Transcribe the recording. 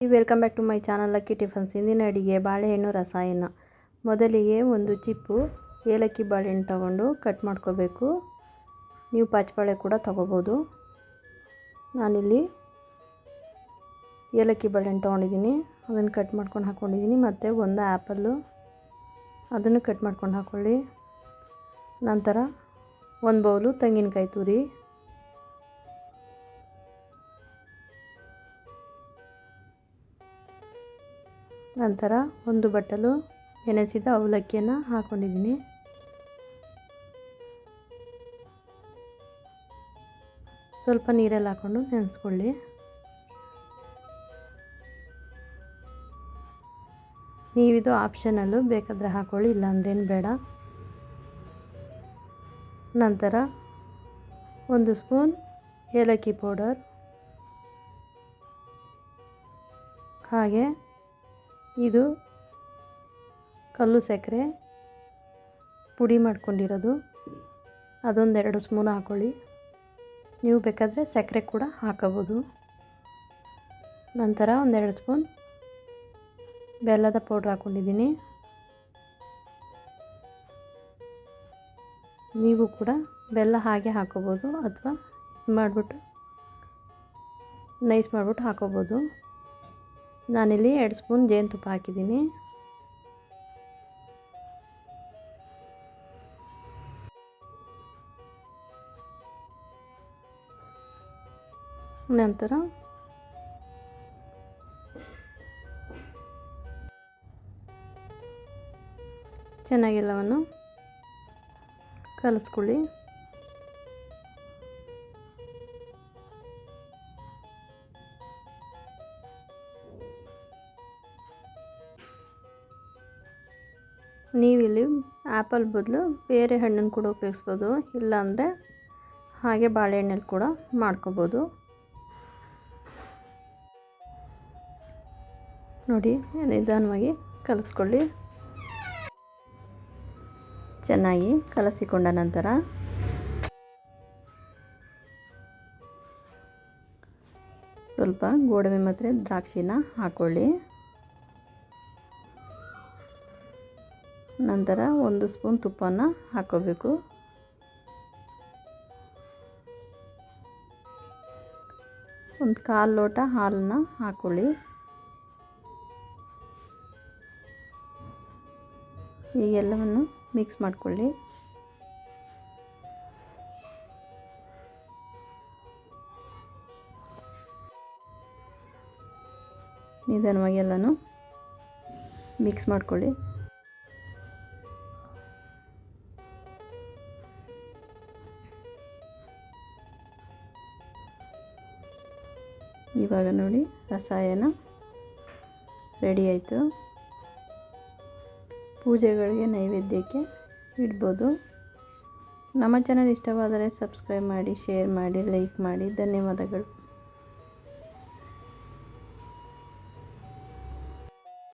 Welcome back to my channel lucky tiffins ಇಂದಿನ ಅಡಿಗೆ ಬಾಳೆಹಣ್ಣು ರಸಾಯನ. ಮೊದಲಿಗೆ ಒಂದು ಚಿಪ್ಪು ಏಲಕ್ಕಿ ಬಾಳೆಹಣ್ಣು ತಗೊಂಡು ಕಟ್ ಮಾಡ್ಕೋಬೇಕು. ನೀವು ಪಾಚಬಾಳೆ ಕೂಡ ತಗೋಬೋದು. ನಾನಿಲ್ಲಿ ಏಲಕ್ಕಿ ಬಾಳೆಹಣ್ಣು ತೊಗೊಂಡಿದ್ದೀನಿ. ಅದನ್ನು ಕಟ್ ಮಾಡ್ಕೊಂಡು ಹಾಕ್ಕೊಂಡಿದ್ದೀನಿ ಮತ್ತು ಒಂದು ಆ್ಯಪಲ್ಲು ಅದನ್ನು ಕಟ್ ಮಾಡ್ಕೊಂಡು ಹಾಕ್ಕೊಳ್ಳಿ ನಂತರ ಒಂದು ಬೌಲು ತೆಂಗಿನಕಾಯಿ ತುರಿ. ನಂತರ ಒಂದು ಬಟ್ಟಲು ನೆನೆಸಿದ ಅವಲಕ್ಕಿಯನ್ನು ಹಾಕ್ಕೊಂಡಿದ್ದೀನಿ ಸ್ವಲ್ಪ ನೀರಲ್ಲಿ ಹಾಕ್ಕೊಂಡು ನೆನೆಸ್ಕೊಳ್ಳಿ. ನೀವಿದು ಆಪ್ಷನಲ್ಲು ಬೇಕಾದರೆ ಹಾಕ್ಕೊಳ್ಳಿ ಇಲ್ಲಾಂದ್ರೇನು ಬೇಡ. ನಂತರ ಒಂದು ಸ್ಪೂನ್ ಏಲಕ್ಕಿ ಪೌಡರ್ ಹಾಗೆ ಇದು ಕಲ್ಲು ಸಕ್ಕರೆ ಪುಡಿ ಮಾಡ್ಕೊಂಡಿರೋದು. ಅದೊಂದೆರಡು ಸ್ಪೂನ್ ಹಾಕ್ಕೊಳ್ಳಿ ನೀವು ಬೇಕಾದರೆ ಸಕ್ಕರೆ ಕೂಡ ಹಾಕೋಬೋದು ನಂತರ ಒಂದೆರಡು ಸ್ಪೂನ್ ಬೆಲ್ಲದ ಪೌಡ್ರ್ ಹಾಕ್ಕೊಂಡಿದ್ದೀನಿ ನೀವು ಕೂಡ ಬೆಲ್ಲ ಹಾಗೆ ಹಾಕೋಬೋದು ಅಥವಾ ಮಾಡಿಬಿಟ್ಟು ನೈಸ್ ಮಾಡಿಬಿಟ್ಟು ಹಾಕೋಬೋದು ನಾನಿಲ್ಲಿ ಎರಡು ಸ್ಪೂನ್ ಜೇನುತುಪ್ಪ ಹಾಕಿದ್ದೀನಿ. ನಂತರ ಚೆನ್ನಾಗೆಲ್ಲವನ್ನು ಕಲಿಸ್ಕೊಳ್ಳಿ. ನೀವಿಲ್ಲಿ ಆ್ಯಪಲ್ ಬದಲು ಬೇರೆ ಹಣ್ಣನ್ನು ಕೂಡ ಉಪಯೋಗಿಸ್ಬೋದು, ಇಲ್ಲಾಂದರೆ ಹಾಗೆ ಬಾಳೆಹಣ್ಣಲ್ಲಿ ಕೂಡ ಮಾಡ್ಕೋಬೋದು. ನೋಡಿ, ನಿಧಾನವಾಗಿ ಕಲಿಸ್ಕೊಳ್ಳಿ. ಚೆನ್ನಾಗಿ ಕಲಸಿಕೊಂಡ ನಂತರ ಸ್ವಲ್ಪ ಗೋಡಂಬಿ ಮತ್ತು ದ್ರಾಕ್ಷಿನ ಹಾಕ್ಕೊಳ್ಳಿ. ನಂತರ ಒಂದು ಸ್ಪೂನ್ ತುಪ್ಪನ ಹಾಕೋಬೇಕು. ಒಂದು ಕಾಲು ಲೋಟ ಹಾಲನ್ನ ಹಾಕೊಳ್ಳಿ. ಈಗೆಲ್ಲವನ್ನು ಮಿಕ್ಸ್ ಮಾಡಿಕೊಳ್ಳಿ. ನಿಧಾನವಾಗಿ ಎಲ್ಲನೂ ಮಿಕ್ಸ್ ಮಾಡ್ಕೊಳ್ಳಿ. ಇವಾಗ ನೋಡಿ ರಸಾಯನ ರೆಡಿ ಆಯಿತು. ಪೂಜೆಗಳಿಗೆ ನೈವೇದ್ಯಕ್ಕೆ ಇಡ್ಬೋದು. ನಮ್ಮ ಚಾನಲ್ ಇಷ್ಟವಾದರೆ ಸಬ್ಸ್ಕ್ರೈಬ್ ಮಾಡಿ ಶೇರ್ ಮಾಡಿ ಲೈಕ್ ಮಾಡಿ. ಧನ್ಯವಾದಗಳು.